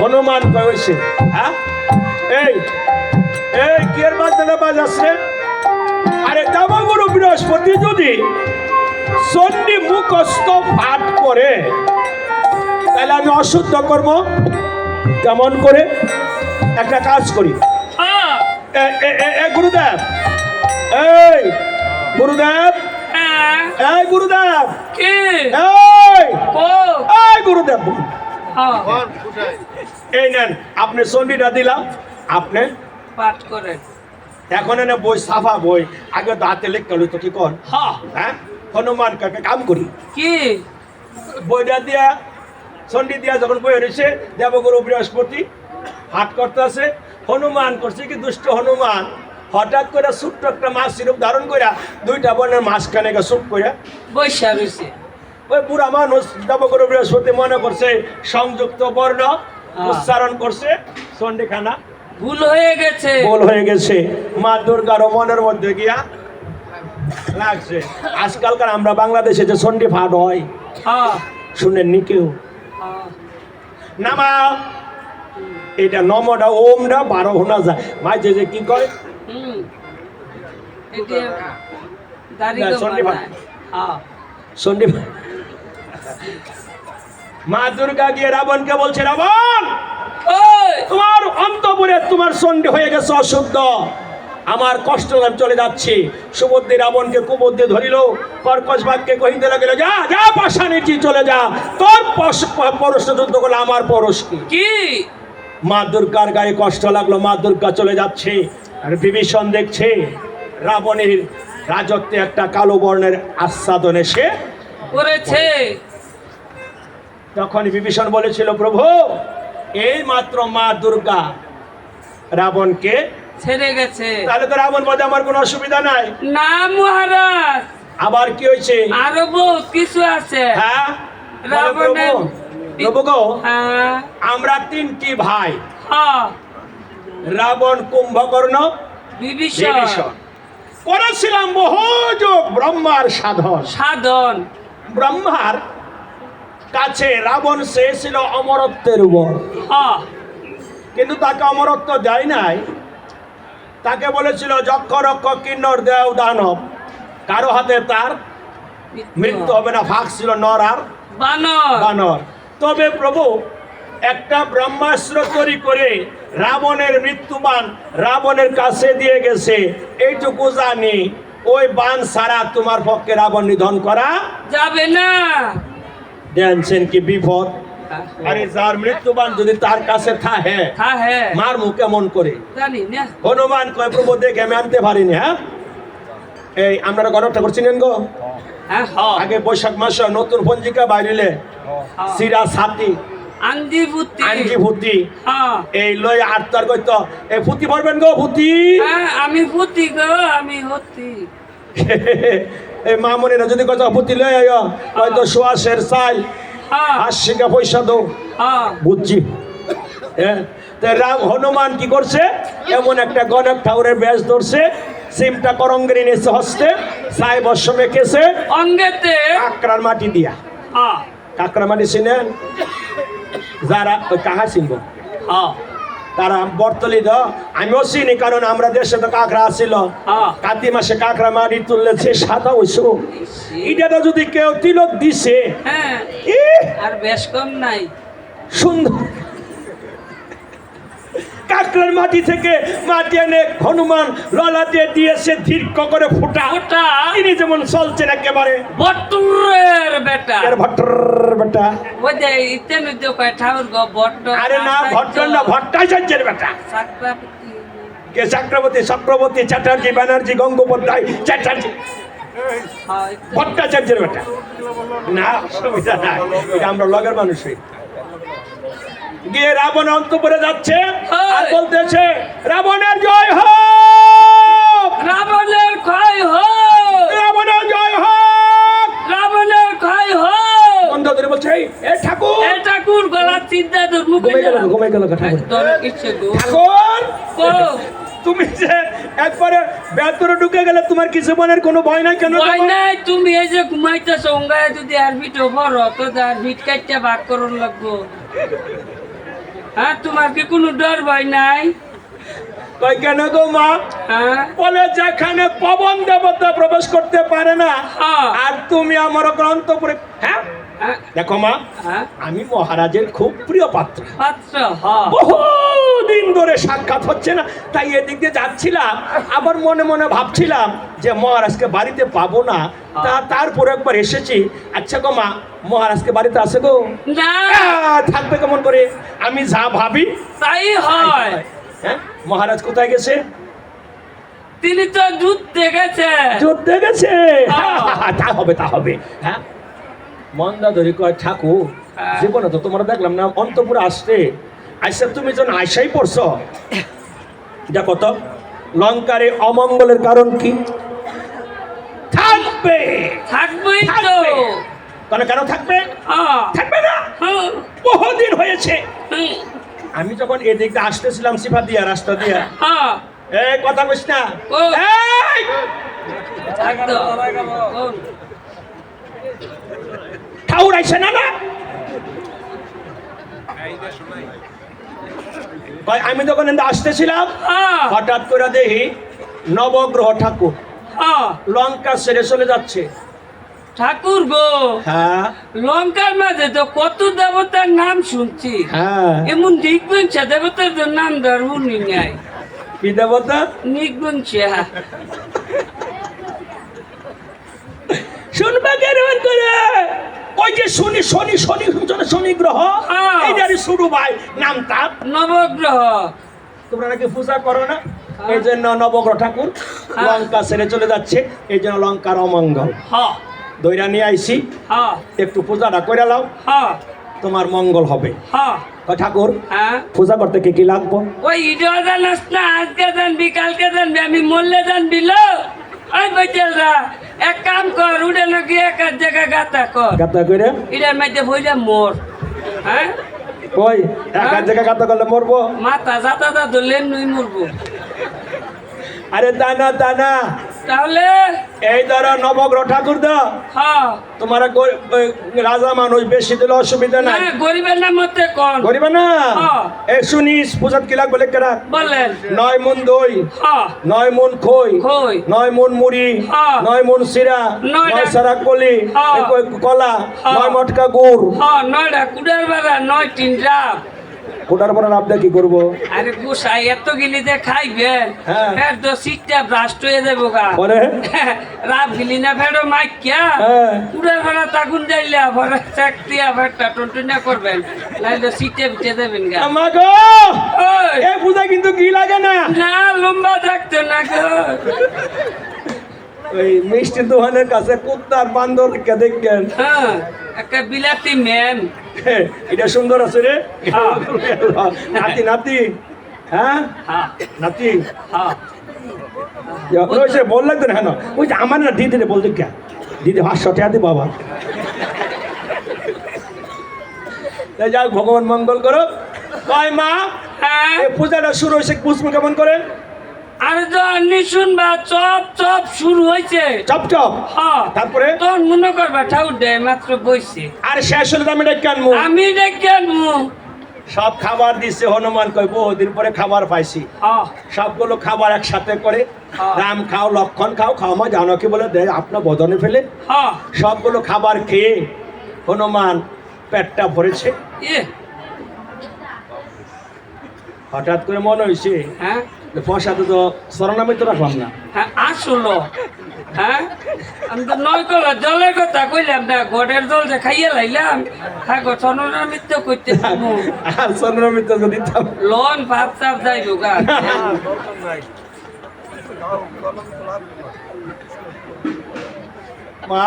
হনুমান কয়েছে হ্যাঁ? এই এই কিয়ের বাজনা বাজাচ্ছে আরে দেবগুরু বৃহস্পতি যদি চণ্ডী মুখস্থ ভাত করে তাহলে আমি অশুদ্ধ কর্ম কেমন করে? একটা কাজ করি। হ্যাঁ। গুরুদেব। এই গুরুদেব। হ্যাঁ। এই গুরুদেব। কি? এই গুরুদেব। এই নেন আপনি চণ্ডীটা দিলাম আপনি পাঠ করেন। এখন এনে বই সাফা বই আগে তো হাতে লিখতে হলো তো কি কর? হ্যাঁ? হনুমান কাকে কাম করি। কি? বইটা দিয়া চণ্ডী দিয়া যখন বই রয়েছে দেবগুরু বৃহস্পতি হাট করতে আছে হনুমান করছে কি দুষ্ট হনুমান? হঠাৎ করে ছোট্ট একটা মাছ সিরুপ ধারণ করে দুইটা বনের মাঝখানে গিয়ে চুপ করে বৈশা রয়েছে ওই বুড়া মানুষ দেবগুরু বৃহস্পতি মনে করছে সংযুক্ত বর্ণ উচ্চারণ করছে চণ্ডীখানা ভুল হয়ে গেছে। ভুল হয়ে গেছে। মা দুর্গারও মনের মধ্যে গিয়া লাগছে। আজকালকার আমরা বাংলাদেশে যে সন্ডি ফাট হয় হ্যাঁ। শুনেননি কেউ? হ্যাঁ নামা এটা নমটা ওমটা বারো শোনা যায়। মাঝে যে কি করে হুম। এটা দাড়ি মা দুর্গা গিয়ে রাবণকে বলছে রাবণ তোমার অন্তপুরে তোমার সন্ডি হয়ে গেছে অশুদ্ধ। আমার কষ্ট চলে যাচ্ছি। সুবুদ্ধি রাবণকে কুবুদ্ধি ধরিল কর্কশ বাক্যে কহিতে লাগিল যা যা পাশানিটি চলে যা। তোর পরশ যুদ্ধ করলে আমার পরশ কি? কি? মা দুর্গার গায়ে কষ্ট লাগল মা দুর্গা চলে যাচ্ছে। আর বিভীষণ দেখছে রাবণের রাজত্বে একটা কালো বর্ণের আচ্ছাদন এসে করেছে। তখন বিভীষণ বলেছিল প্রভু এই মাত্র মা দুর্গা রাবণকে ছেড়ে গেছে। তাহলে তো রাবণ বলে আমার কোনো অসুবিধা নাই। না মহারাজ। আবার কি হয়েছে? আরও বহুত কিছু আছে। হ্যাঁ রাবণের- প্রভু গো হ্যাঁ। আমরা তিনটি ভাই। হ্যাঁ। রাবণ কুম্ভকর্ণ বিভীষণ। করেছিলাম বহুযোগ ব্রহ্মার সাধন। সাধন। ব্রহ্মার কাছে রাবণ চেয়েছিল অমরত্বের উপর। কিন্তু তাকে অমরত্ব দেয় নাই। তাকে বলেছিল যক্ষ রক্ষ কিন্নর দেও দানব। কারও হাতে তার মৃত্যু হবে না ফাঁক ছিল নর আর বানর। বানর। তবে প্রভু একটা ব্রহ্মাস্ত্র তৈরি করে রাবণের মৃত্যুবান রাবণের কাছে দিয়ে গেছে। এইটুকু জানি ওই বান ছাড়া তোমার পক্ষে রাবণ নিধন করা যাবে না। জানছেন কি বিপদ? আরে যার মৃত্যুবান যদি তার কাছে থাকে হ্যাঁ হ্যাঁ। মার মুখ কেমন করে? জানি না। হনুমান কয় প্রভু দেখে আমি আনতে পারিনি হ্যাঁ? এই আপনারা গণকটা করছিলেন গো? হ্যাঁ হ্যাঁ আগে বৈশাখ মাসে নতুন পঞ্জিকা বাইরিলে সিরা সাতি হ্যাঁ এই লই আটটার কইত এই ফুটি ভরবেন গো ফুটি হ্যাঁ, আমি গো আমি হতি এই মামনিরা যদি কত ফুটি লই আয় হয়তো সোয়াশের হ্যাঁ আশিকা পয়সা দো। বুঝছি। হ্যাঁ রাম হনুমান কি করছে? এমন একটা গণক ঠাকুরের ব্যাস ধরছে। সিমটা করঙ্গের নিয়েছে হস্তে সাই বর্ষ মেখেছে। অঙ্গেতে কাকড়ার মাটি দিয়া। কাকড়া মাটি চিনেন যারা কাহা চিনব তারা বর্তলি দ আমিও চিনি কারণ আমরা দেশে তো কাঁকড়া আসছিল কাতি মাসে কাঁকড়া মারি তুললে সে সাদা হইছো এটা যদি কেউ তিলক দিছে হ্যাঁ। আর বেশ কম নাই। সুন্দর। কাকড়ার মাটি থেকে মাটি এনে হনুমান ললাতে দিয়েছে দীর্ঘ করে ফোটা। ওটা তিনি যেমন চলছেন একেবারে। বটুরের বেটা। এর ভট্টর বেটা। ওই যে ইতেন যে কয় ঠাকুর গো বট্ট আরে না ভট্টর না ভট্টাচার্যের বেটা। কে চক্রবর্তী চক্রবর্তী চ্যাটার্জি ব্যানার্জি গঙ্গোপাধ্যায় চ্যাটার্জি। ভট্টাচার্যের বেটা। না অসুবিধা নাই। আমরা লগের মানুষই। গিয়ে রাবণ অন্ত অন্তপুরে যাচ্ছে আর বলতেছে রাবণের জয় হোক! রাবণের ক্ষয় হোক! রাবণের জয় হোক! রাবণের ক্ষয় হোক! বন্ধ করে বলছে এ ঠাকুর! ঠাকুর গলা চিন্তা তোর মুখে ঘুমে গেল ঘুমে গেল ঠাকুর। তোর ইচ্ছে গো? ঠাকুর! গো, তুমি যে একবারে ভেতরে ঢুকে গেলে তোমার কিছু মনের কোনো ভয় নাই কেন ভয় নাই তুমি এই যে ঘুমাইতেছ অঙ্গায় যদি আর ভিটো ভরো তো আর ভিট কাটতে ভাগ করুন লাগবো। হ্যাঁ তোমার কি কোনো ডর ভয় নাই? কই কেন গো মা? হ্যাঁ? বলে যেখানে পবন দেবতা প্রবেশ করতে পারে না হ্যাঁ। আর তুমি আমার গ্রন্থপুরে হ্যাঁ হ্যাঁ, দেখো মা হ্যাঁ? আমি মহারাজের খুব প্রিয় পাত্র। পাত্র হ্যাঁ বহুদিন ধরে সাক্ষাৎ হচ্ছে না তাই এদিক দিয়ে যাচ্ছিলাম আবার মনে মনে ভাবছিলাম যে মহারাজকে বাড়িতে পাবো না। তা তারপর একবার এসেছি। আচ্ছা গো মা মহারাজকে বাড়িতে আসে গো? থাকবে কেমন করে? আমি যা ভাবি তাই হয়। হ্যাঁ। মহারাজ কোথায় গেছে? তিনি তো যুদ্ধ দেখেছে যুদ্ধে গেছে? হ্যাঁ। তা হবে তা হবে। হ্যাঁ? মন্দাধরি কয় ঠাকুর হ্যাঁ। জীবনে তো তোমরা দেখলাম না অন্তপুরে আসতে আইসা তুমি যখন আইসাই পড়ছ। দেখো তো লঙ্কারে অমঙ্গলের কারণ কি? থাকবে। থাকবে। কেন কেন থাকবে? হ্যাঁ। থাকবে না? বহুদিন হয়েছে। আমি যখন এদিক আসতেছিলাম সিফা দিয়া রাস্তা দিয়া। হ্যাঁ। এই কথা বলিস না। এই! কোন? আইসে না না আমি যখন আসতেছিলাম। হঠাৎ করে দেখি নবগ্রহ ঠাকুর। লঙ্কা ছেড়ে চলে যাচ্ছে। ঠাকুর গো। হ্যাঁ। লঙ্কার মাঝে তো কত দেবতার নাম শুনছি। হ্যাঁ। এমন নিগুঞ্ছা দেবতার তো নাম ধরুনি নাই। কি দেবতা? নিগুঞ্ছা শুনবে কেমন করে ওই যে শনি শনি শনি শনি শনি গ্রহ হ্যাঁ। এইটারই শুরু ভাই নাম তার নবগ্রহ। তোমরা নাকি পূজা করো না? এই জন্য নবগ্রহ ঠাকুর হ্যাঁ। লঙ্কা ছেড়ে চলে যাচ্ছে এই জন্য লঙ্কার অমঙ্গল। দইরা নিয়ে আইছি। হ একটু পূজাটা করে লাও। তোমার মঙ্গল হবে। ঠাকুর হ্যাঁ। পূজা করতে কি কি লাগবো? ওই ইডো জানাস না আজকে জানবি কালকে জানবি আমি মরলে জানবি লো ওই বৈচেলরা এক কাম কর উড়ে নাকি এক জায়গায় গাতা কর। গাতা করে এটার মধ্যে ভইলে মোর হ্যাঁ? ওই এক হ্যাঁ? জায়গায় গাতা করলে মরবো? মাথা যাতা ধরলে নুই মরবো। আরে দানা দানা। তাহলে? এই ধরো নবগ্রহ ঠাকুর দা। হ্যাঁ। তোমার রাজা মানুষ বেশি দিলে অসুবিধা না নাই গরিবের নাম মতে কোন। গরিব না হ্যাঁ। এই শুনিস পূজাত কি লাগবে লেখা রাখ বলেন। নয় মন দই হ্যাঁ। নয় মন খই খই। নয় মন মুড়ি হ্যাঁ। নয় মন সিরা নয় নয় সারা কলি হ্যাঁ। কলা হ্যাঁ। নয় মটকা গুড়। হ্যাঁ নয়টা কুড়ার বেলা নয় তিন রাব ওটার পরে আপনি কি করব? আরে গুসাই এত গিলি যে খাইবেন? হ্যাঁ। ফের তো সিটটা ব্রাস্ট হয়ে যাব গা। পরে? রাব গিলি না ফেরো মাইকিয়া। হ্যাঁ। তাগুন যাইলে পরে ফেরটা টন্টনা করবেন। নাইলে সিটে বিটে দেবেন গা। আমাগো ওই, এই পূজা কিন্তু কি লাগে না। না লম্বা থাকতো না গো। ওই মিষ্টি দোকানের কাছে কুত্তার বান্দরকে দেখবেন? হ্যাঁ একটা বিলাতি ম্যাম। এটা সুন্দর আছে রে। হ্যাঁ। নাতি নাতি। হ্যাঁ? হ্যাঁ। নাতি। হ্যাঁ। সে বললে তো না কেন? ওই যে আমার না দিদি রে বলতে কে দিদি পাঁচশো টাকা দি বাবা যাক ভগবান মঙ্গল করো কয় মা? হ্যাঁ। পূজাটা শুরু হয়েছে পুষ্প কেমন করে? আর যখন শুনবা চপ চপ শুরু হয়েছে। Chop chop? হ্যাঁ। তারপরে? তখন মনে করবা ঠাকুর দেয় মাত্র বইছে। আর শেষ হলে আমি ডেকে আনব। আমি দেখে আনব। সব খাবার দিচ্ছে হনুমান কয় বহুদিন পরে খাবার পাইছি। হ্যাঁ। সবগুলো খাবার একসাথে করে হ্যাঁ। রাম খাও লক্ষণ খাও খাও মা জানকি বলে দেয় আপনার বদনে ফেলে। হ্যাঁ। সবগুলো খাবার খেয়ে হনুমান পেটটা ভরেছে। ইয়ে। হঠাৎ করে মনে হয়েছে হ্যাঁ। প্রসাদে তো স্মরণামৃত রাখলাম না। হ্যাঁ আসলো। হ্যাঁ? আমি তো জলের কথা কইলাম না গোটের জল যে খাইয়ে লাইলাম হ্যাঁ গো করতে দিতাম। লোন যাইব গা মা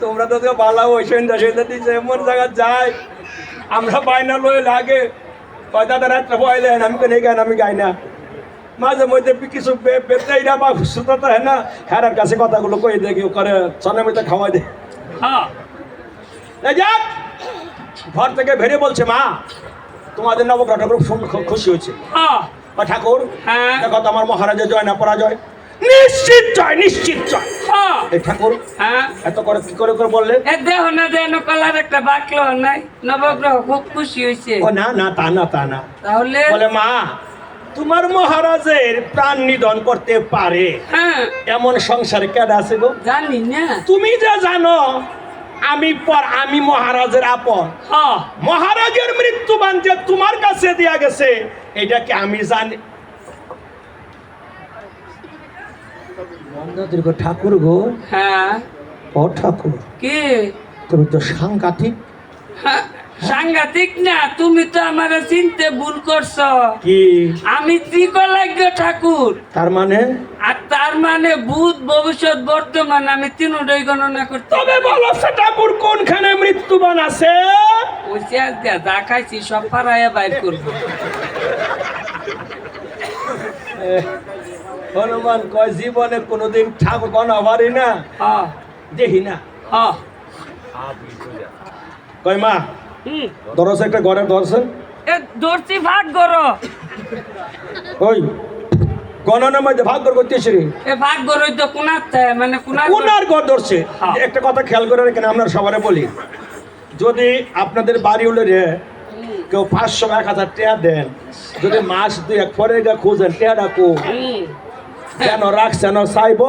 তোমরা তো ভালো ওই সন্ধ্যা সন্ধ্যা দিচ্ছে এমন জায়গা যায়। আমরা বাইনা লয়ে লাগে। কয় দাদা রাত্রে বয়লেন আমি কেন গান আমি গাই না মাঝে মধ্যে কিছু বেতাইরা বা সুতাতা হ্যাঁ না হ্যারার কাছে কথাগুলো কই দেখি করে করে মধ্যে খাওয়াই দে হ্যাঁ যাক ঘর থেকে ভেরে বলছে মা তোমাদের নবগ্রহ খুব খুশি হয়েছে হ্যাঁ ঠাকুর হ্যাঁ কথা আমার মহারাজের জয় না পরাজয় নিশ্চিত জয় নিশ্চিত জয়। হ্যাঁ এই ঠাকুর হ্যাঁ। এত করে কি করে করে বললেন এ দেহ না দেন কলার একটা বাকলো নাই। নবগ্রহ খুব খুশি হয়েছে ও না না তা না তা না। তাহলে? বলে মা তোমার মহারাজের প্রাণ নিধন করতে পারে। হ্যাঁ। এমন সংসারে কেডা আছে গো? জানি না। তুমি যা জানো আমি পর আমি মহারাজের আপন। মহারাজের মৃত্যুবান যে তোমার কাছে দেয়া গেছে এটাকে আমি জানি মন্দাদের গো ঠাকুর গো। হ্যাঁ। ও ঠাকুর। কি? তুমি তো সাংঘাতিক। হ্যাঁ, সাংঘাতিক না তুমি তো আমার চিনতে ভুল করছ। কি? আমি ত্রিকলাজ্ঞ ঠাকুর। তার মানে? আর তার মানে ভূত ভবিষ্যৎ বর্তমান আমি তিনটাই গণনা করতে তবে বলো সে ঠাকুর কোনখানে মৃত্যুবান আছে? ওই চেয়ার দিয়া যা খাইছি সব পাড়াইয়া বাইর করব। হনুমান কয় জীবনে কোনোদিন ঠাকুর গণা পারি না। দেখি না। কয় মা ধরস একটা ঘরে ধরছেন? দর্শি ভাগ করো ওই গণনার মধ্যে ভাগ করে করতেছি রে এ ভাগ করো তো কোনার মানে কোনার কোনার ঘর ধরছে। একটা কথা খেয়াল করে রাখেন আমরা সবারে বলি। যদি আপনাদের বাড়ি হলে রে কেউ পাঁচশো এক হাজার টাকা দেন। যদি মাস দুই এক পরে গা খুঁজেন টাকা ডাকো কেন রাখছেন চাইব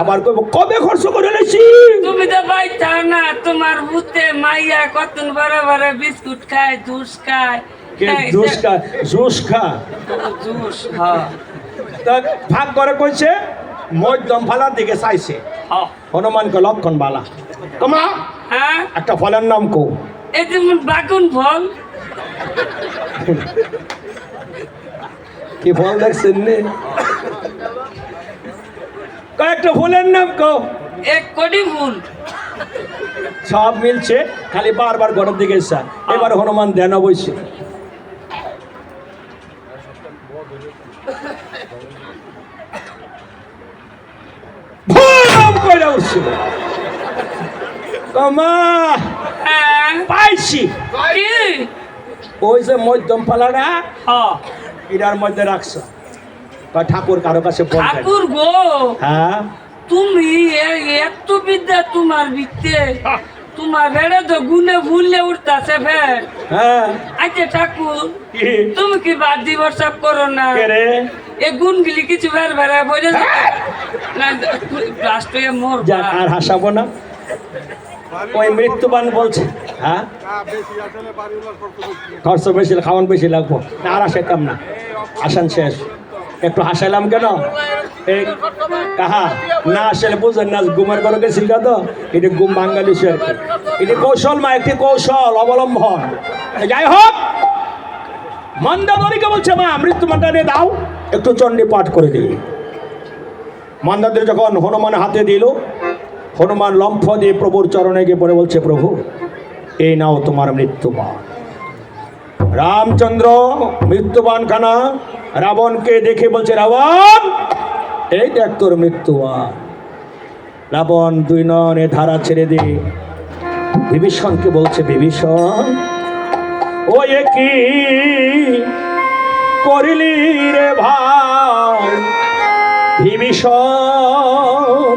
আবার কইব কবে খরচ করে লেছি তুমি তো বাইতা না তোমার ভূতে মাইয়া কত বড় বড় বিস্কুট খায় জুস খায়। কে জুস খা জুস খা। জুস হ্যাঁ। তা ভাগ করে কইছে মধ্যম ফালার দিকে চাইছে। হ্যাঁ। হনুমানকে লক্ষণ বালা। তোমা হ্যাঁ? একটা ফলের নাম কো এই যেমন বাগুন ফল। কি ফল দেখছেন নে? কয়েকটা ফুলের নাম কো এক কোটি ফুল। সব মিলছে খালি বারবার ঘরের দিকে এসা এবার হনুমান ধ্যান বইছে কইরা কমা হ্যাঁ। পাইছি। ওই যে মধ্যম পালাটা এটার মধ্যে রাখছ। ঠাকুর কারও কাছে ঠাকুর গো! হ্যাঁ? তুমি এত বিদ্যা তোমার বিদ্যে। তোমার ভেড়ে তো গুনে ভুললে উঠতাছে ফের। হ্যাঁ। আচ্ছা ঠাকুর তুমি কি বাদ দিবর সব করো না? এ গুনগুলি কিছু বের বেড়া বলে না ব্লাস্ট মোর আর হাসাবো না। ওই মৃত্যুবান বলছে হ্যাঁ? খরচ বেশি খাওয়ান বেশি লাগবো। আর আসাইতাম না। আসান শেষ। একটু হাসাইলাম কেন? কাহা না আসলে বুঝেন না, ঘুমের ঘরে গেছিল তো, এটা ঘুম বাঙালি এটি কৌশল মা, একটি কৌশল অবলম্বন। যাই হোক মন্দাদরিকে বলছে মা মৃত্যুমানটা নিয়ে দাও, একটু চণ্ডী পাঠ করে দিই। মন্দাদের যখন হনুমান হাতে দিল, হনুমান লম্ফ দিয়ে প্রভুর চরণে গিয়ে পড়ে বলছে, প্রভু, এই নাও তোমার মৃত্যুবান। রামচন্দ্র মৃত্যুবান খানা রাবণকে দেখে বলছে, রাবণ, এই দেখ তোর মৃত্যু রাবণ দুই ননে ধারা ছেড়ে দিয়ে বিভীষণকে বলছে, বিভীষণ ও কি করিলি রে ভাই। বিভীষণ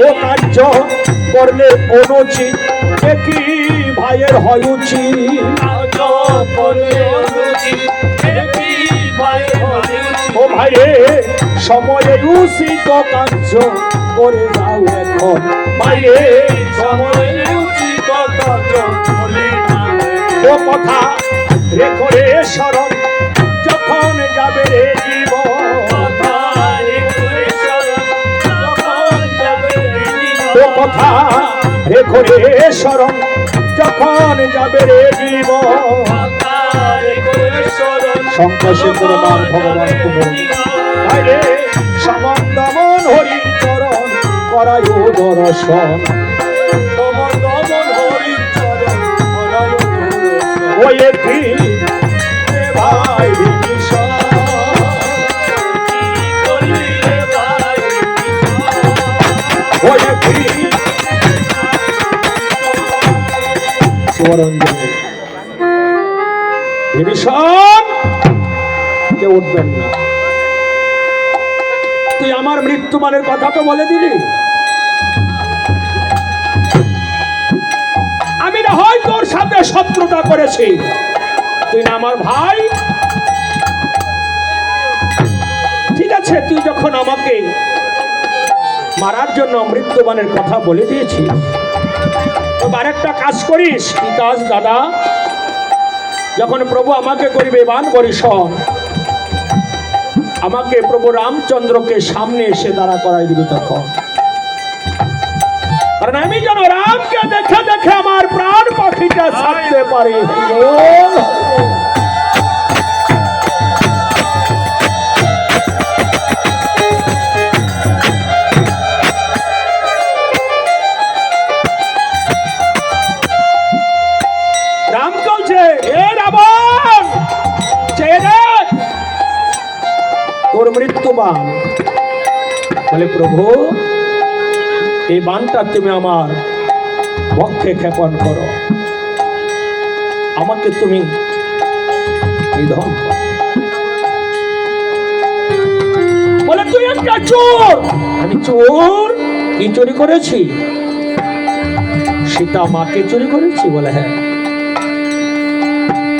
ও কার্য করলে অনুচিত একই ভাইয়ের হয় উচিত ও ভাই রে সময়ে উচিত কার্য করে যাও এখন। ভাই রে সময়ে উচিত কার্য ও কথা রেখো রে স্মরণ যখন যাবে রে জীবন কথা রেখো রে স্মরণ যখন যাবে রে শঙ্কর মান ভগবান হরি চরণ করায় দর্শন। ওই একটি ভাই তুই আমার কথা তো বলে দিলি। আমি না হয় তোর সাথে শত্রুতা করেছি। তুই না আমার ভাই। ঠিক আছে, তুই যখন আমাকে মারার জন্য মৃত্যুবানের কথা বলে দিয়েছিস এবার একটা কাজ করিস কি কাজ দাদা। যখন প্রভু আমাকে করিবে বান করিস আমাকে প্রভু রামচন্দ্রকে সামনে এসে দাঁড়া করাই দিবি তখন। কারণ আমি যেন রামকে দেখে দেখে আমার প্রাণ পাখিটা ছাড়তে পারি। তোর মৃত্যু বান বলে, প্রভু, এই বানটা তুমি আমার বক্ষে ক্ষেপণ করো। আমাকে তুমি আমি চোর? কি চুরি করেছি? সীতা মাকে চুরি করেছি বলে হ্যাঁ।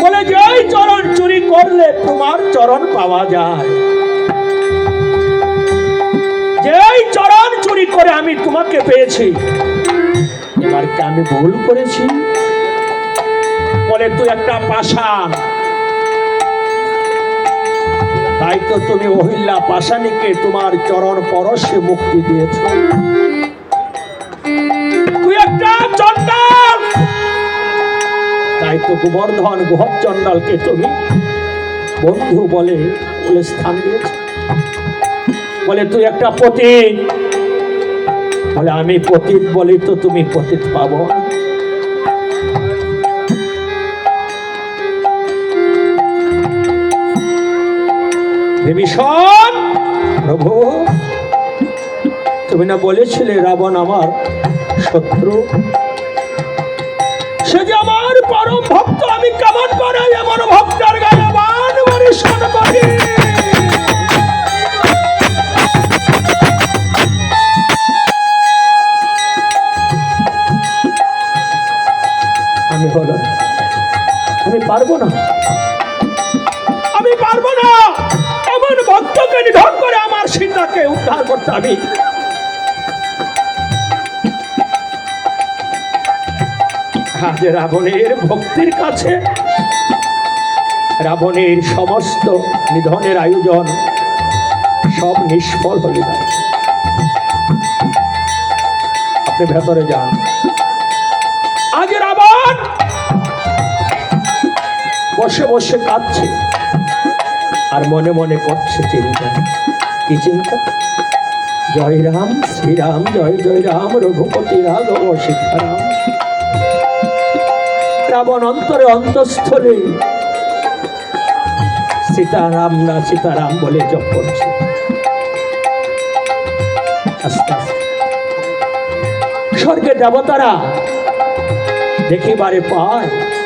বলে, যেই চরণ চুরি করলে তোমার চরণ পাওয়া যায়। যেই চরণ চুরি করে আমি তোমাকে পেয়েছি। এবার কি আমি ভুল করেছি? বলে তুই একটা পাষাণ। তাই তো তুমি অহিল্লা পাষাণীকে তোমার চরণ পরশে মুক্তি দিয়েছ। তুই একটা চন্ডাল তাই তো গোবর্ধন গোহর চন্ডালকে তুমি বন্ধু বলে স্থান দিয়েছ। বলে, তুই একটা পতিত। বলে, আমি পতিত বলি তো তুমি পতিত পাবো। বিভীষণ প্রভু, তুমি না বলেছিলে, রাবণ আমার শত্রু? সে যে আমার পরম ভক্ত, আমি কেমন করে এমন ভক্তের গায়ে বান বরিশন করি পারব না। আমি পারব না। এমন ভক্তকে নিধন করে আমার সীতাকে উদ্ধার করতে আমি। আজ রাবণের ভক্তির কাছে, রাবণের সমস্ত নিধনের আয়োজন সব নিষ্ফল হয়ে যায়। আপনি ভেতরে যান। বসে বসে কাঁদছে। আর মনে মনে করছে চিন্তা। কি চিন্তা? জয় রাম, শ্রীরাম, জয় জয় রাম, রঘুপতি রাঘব সীতারাম। রাবণ অন্তরে অন্তঃস্থলে। সীতারাম না সীতারাম বলে জপ করছে। আস্তে আস্তে। স্বর্গে দেবতারা দেখিবারে পায়।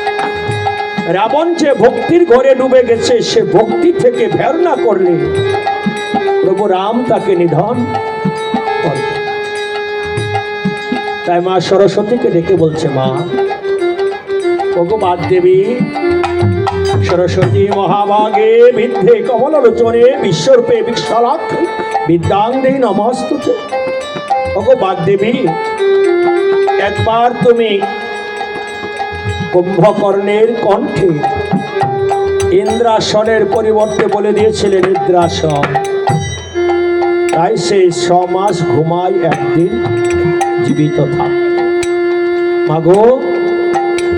রাবণ যে ভক্তির ঘরে ডুবে গেছে, সে ভক্তি থেকে ভের না করলে প্রভু রাম তাকে নিধন। তাই মা সরস্বতীকে ডেকে বলছে, মা ভগবান দেবী, সরস্বতী মহাভাগে বিদ্ধে কমলোচনে বিশ্বরূপে বিশ্বলাক্ষী বিদ্যাঙ্গে নমস্তুতে ভগবান দেবী, একবার তুমি কুম্ভকর্ণের কণ্ঠে। ইন্দ্রাসনের পরিবর্তে বলে দিয়েছিলেন, ইন্দ্রাসন, তাই সে ছ মাস ঘুমায় একদিন, জীবিত থাক। মাগো,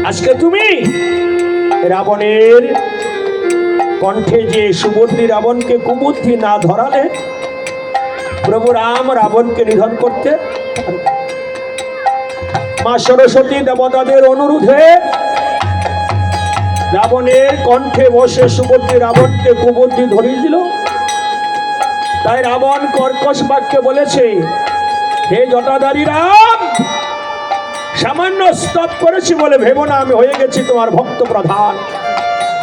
আজকে তুমি রাবণের কণ্ঠে যে সুবুদ্ধি রাবণকে কুবুদ্ধি না ধরালে, প্রভু রাম রাবণকে নিধন করতে মা সরস্বতী দেবতাদের অনুরোধে রাবণের কণ্ঠে বসে সুবুদ্ধি রাবণকে কুবুদ্ধি ধরিয়ে দিল। তাই রাবণ কর্কশ বাক্যে বলেছে, হে জটাধারী রাম, সামান্য স্তব করেছি বলে ভেবো না, আমি হয়ে গেছি তোমার ভক্ত প্রধান।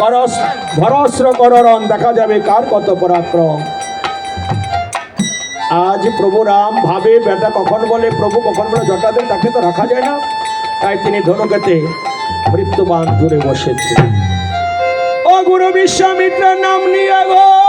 করস, ধরস্র কররণ, দেখা যাবে কার কত পরাক্রম। আজ প্রভু রাম ভাবে বেটা কখন বলে, প্রভু কখন বলে, জটাদের তাকে তো রাখা যায় না। তাই তিনি ধনুকেতে মৃত্যুবান দূরে বসেছে ও গুরু বিশ্বামিত্রের নাম নিয়ে গো।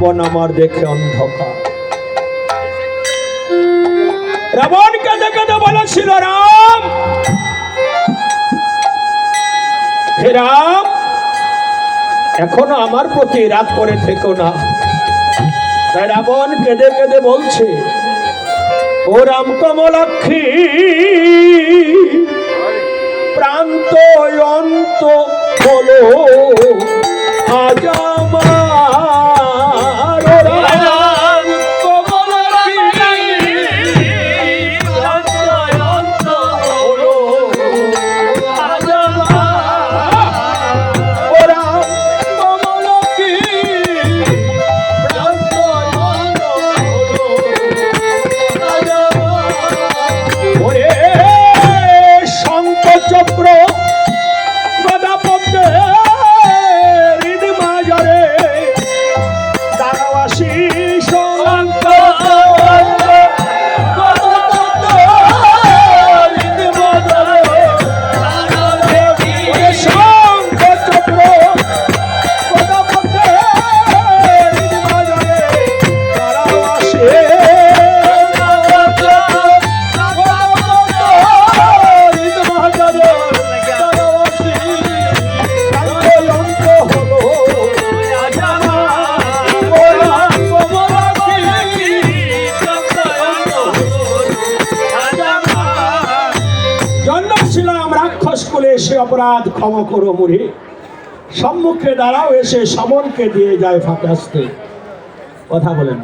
রাবণ আমার দেখে অন্ধকার। রাবণ কেঁদে কেঁদে বলেছিল রাম! হে রাম, এখনও আমার প্রতি রাত করে থেকো না। তাই রাবণ কেঁদে কেঁদে বলছে, ও রাম কমলাক্ষী প্রান্ত অন্ত হলো আজ আমার ক্ষমা করো মুড়ি। সম্মুখে দাঁড়াও, এসে সমনকে দিয়ে যায় ফাঁকে আসতে। কথা বলেন।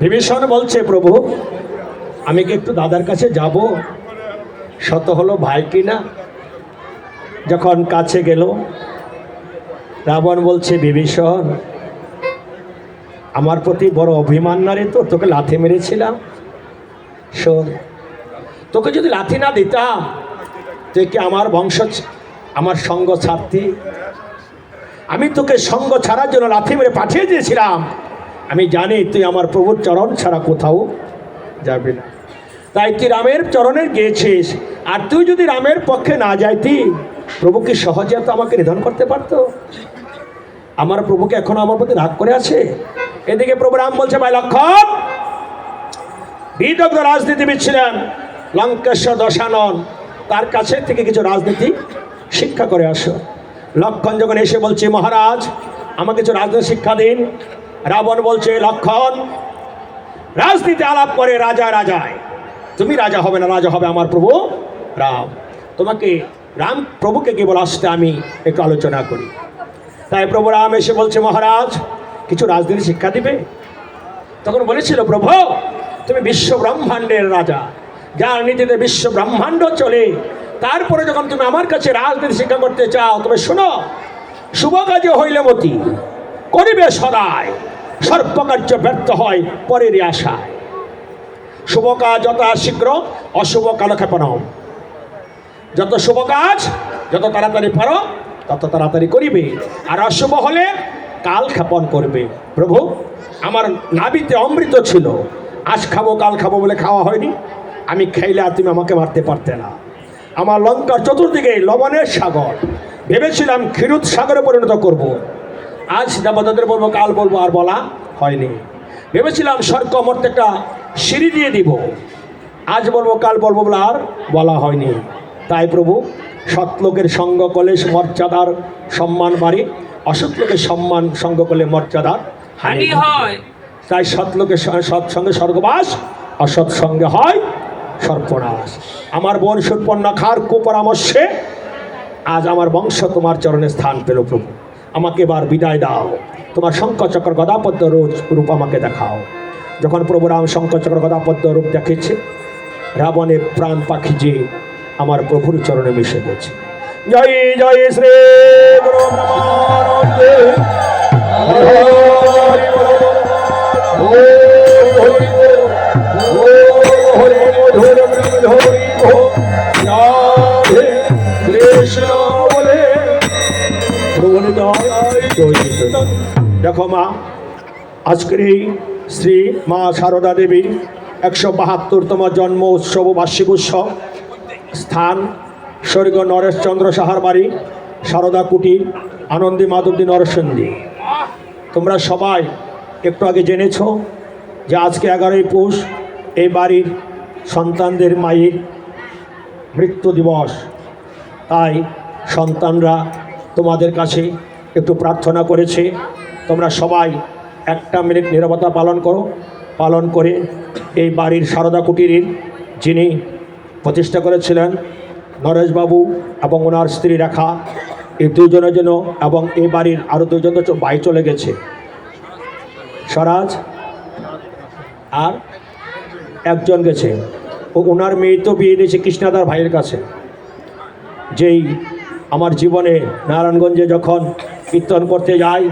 বিভীষণ বলছে, প্রভু, আমি কি একটু দাদার কাছে যাব? শত হলো ভাই কি না? যখন কাছে গেল, রাবণ বলছে, বিভীষণ, আমার প্রতি বড় অভিমান না রে তো তোকে লাথি মেরেছিলাম। শোন, তোকে যদি লাথি না দিতাম তুই কি আমার বংশ আমার সঙ্গ ছাড়তি আমি তোকে সঙ্গ ছাড়ার জন্য লাথি মেরে পাঠিয়ে দিয়েছিলাম। আমি জানি তুই আমার প্রভুর চরণ ছাড়া কোথাও যাবি না। তাই তুই রামের চরণে গিয়েছিস। আর তুই যদি রামের পক্ষে না যাইতি, প্রভু কি সহজে তো আমাকে নিধন করতে পারতো? আমার প্রভুকে এখনও আমার প্রতি রাগ করে আছে? এদিকে প্রভু রাম বলছে, ভাই লক্ষণ, বিদগ্ধ রাজনীতিবিদ ছিলেন, লঙ্কেশ্বর দশানন। তার কাছে থেকে কিছু রাজনীতি শিক্ষা করে আসো। লক্ষণ যখন এসে বলছে, মহারাজ, আমাকে কিছু রাজনীতি শিক্ষা দিন। রাবণ বলছে, লক্ষণ, রাজনীতি আলাপ করে রাজা রাজায়। তুমি রাজা হবে না, রাজা হবে আমার প্রভু রাম। তোমাকে, রাম প্রভুকে কেবল আসতে আমি একটু আলোচনা করি। তাই প্রভু রাম এসে বলছে, মহারাজ, কিছু রাজনীতি শিক্ষা দিবে? তখন বলেছিল, প্রভু, তুমি বিশ্ব ব্রহ্মাণ্ডের রাজা। যার নীতিতে বিশ্ব ব্রহ্মাণ্ড চলে, তারপরে যখন তুমি আমার কাছে রাজনীতি শিক্ষা করতে চাও, তবে শোনো, শুভ কাজে হইলে মতি, করিবে সদায় সর্বকার্য ব্যর্থ হয় পরের আশায়। শুভ কাজ যত শীঘ্র, অশুভ কালক্ষেপণ যত শুভ কাজ, যত তাড়াতাড়ি পারো, তত তাড়াতাড়ি করিবে। আর অশুভ হলে কাল ক্ষেপণ করবে। প্রভু, আমার নাবিতে অমৃত ছিল, আজ খাব, কাল খাব বলে খাওয়া হয়নি। আমি খাইলে আর তুমি আমাকে মারতে পারতে না। আমার লঙ্কার চতুর্দিকে লবণের সাগর। ভেবেছিলাম ক্ষীরুদ সাগরে পরিণত করব। আজ দেবতাদের বলব কাল বলব আর বলা হয়নি। ভেবেছিলাম স্বর্গ মর্তে একটা সিঁড়ি দিয়ে দিব। আজ বলব কাল বলব বলে আর বলা হয়নি। তাই প্রভু সৎলোকের সঙ্গ করলে মর্যাদার সম্মান বাড়ে অসৎ লোকের সম্মান সঙ্গ করলে মর্যাদার হানি হয়। তাই সৎলোকের সৎসঙ্গে স্বর্গবাস অসৎ সঙ্গে হয় সর্বনাশ আমার বোন সুপর্ণাখার কুপরামর্শে আজ আমার বংশ তোমার চরণে স্থান পেল প্রভু আমাকে এবার বিদায় দাও তোমার শঙ্করচক্র গদাপদ্য রোজ রূপ আমাকে দেখাও যখন প্রভু রাম শঙ্করচক্র গদাপদ্য রূপ দেখেছে রাবণের প্রাণ পাখি যে আমার প্রভুর চরণে মিশে গেছে জয় জয় শ্রী দেখো মা, আজকের এই শ্রী মা সারদা দেবীর একশো বাহাত্তরতম জন্ম উৎসব বার্ষিক উৎসব। স্থান স্বর্গীয় নরেশচন্দ্র সাহার বাড়ি, সারদা কুটির আনন্দী মাধবদী নরসন্দী তোমরা সবাই একটু আগে জেনেছ যে আজকে এগারোই পৌষ এই বাড়ির সন্তানদের মায়ের মৃত্যু দিবস। তাই সন্তানরা তোমাদের কাছে একটু প্রার্থনা করেছে, তোমরা সবাই একটা মিনিট নিরবতা পালন করো। পালন করে এই বাড়ির সারদা কুটিরের যিনি প্রতিষ্ঠা করেছিলেন, নরেশবাবু এবং ওনার স্ত্রী রেখা, এই দুজনের জন্য এবং এই বাড়ির আরও দুজন তো বাই চলে গেছে। স্বরাজ, আর একজন গেছে। ওনার মেয়ে তো বিয়ে দিয়েছে কৃষ্ণাদার ভাইয়ের কাছে। যেই আমার জীবনে নারায়ণগঞ্জে যখন কীর্তন করতে যাই